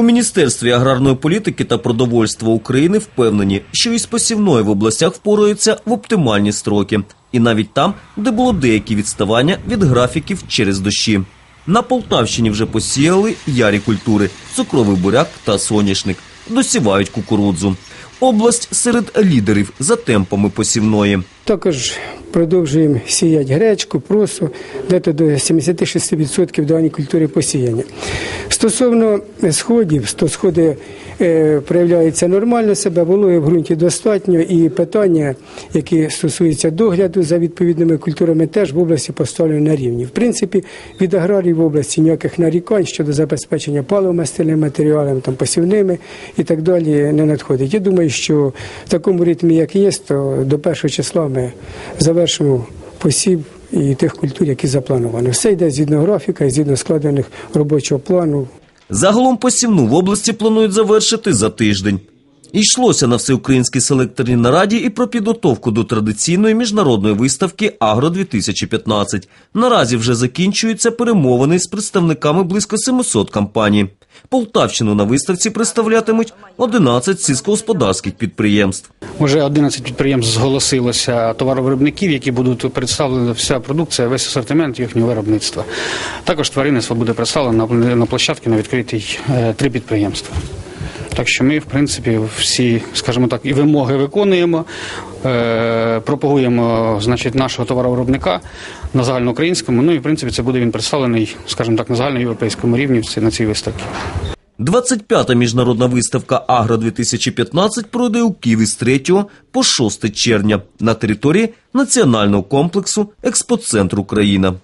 У Міністерстві аграрної політики та продовольства України впевнені, що із посівною в областях впораються в оптимальні строки, і навіть там, де було деякі відставання від графіків через дощі. На Полтавщині вже посіяли ярі культури, цукровий буряк та соняшник. Досівають кукурудзу. Область серед лідерів за темпами посівної. Також продовжуємо сіяти гречку, просу, дето до 76% даної культури посіяння. Стосовно сходів, то сходи е, проявляються нормально себе, вологи в ґрунті достатньо, і питання, які стосуються догляду за відповідними культурами, теж в області поставлені на рівні. В принципі, від аграрії в області ніяких нарікань щодо забезпечення паливомастильними матеріалами, там, посівними і так далі не надходить. Я думаю, що в такому ритмі, як є, то до першого числа ми завершимо посів і тих культур, які заплановані. Все йде згідно графіка згідно складених робочого плану. Загалом посівну в області планують завершити за тиждень. Йшлося на всеукраїнській селекторній нараді і про підготовку до традиційної міжнародної виставки Агро-2015. Наразі вже закінчуються перемовини з представниками близько 700 компаній. Полтавщину на виставці представлятимуть 11 сільськогосподарських підприємств. Уже 11 підприємств зголосилося товаровиробників, які будуть представлена вся продукція, весь асортимент їхнього виробництва. Також тваринництво буде представлено на- на площадці на відкритій е, три підприємства. Так що ми, в принципі, всі, скажімо так, і вимоги виконуємо, е, пропагуємо значить, нашого товаровиробника на загальноукраїнському. Ну і в принципі це буде він представлений, скажімо так, на загальноєвропейському рівні на цій виставці. 25-та міжнародна виставка Агро-2015 пройде у Києві з 3 по 6 червня на території Національного комплексу «Експоцентр Україна».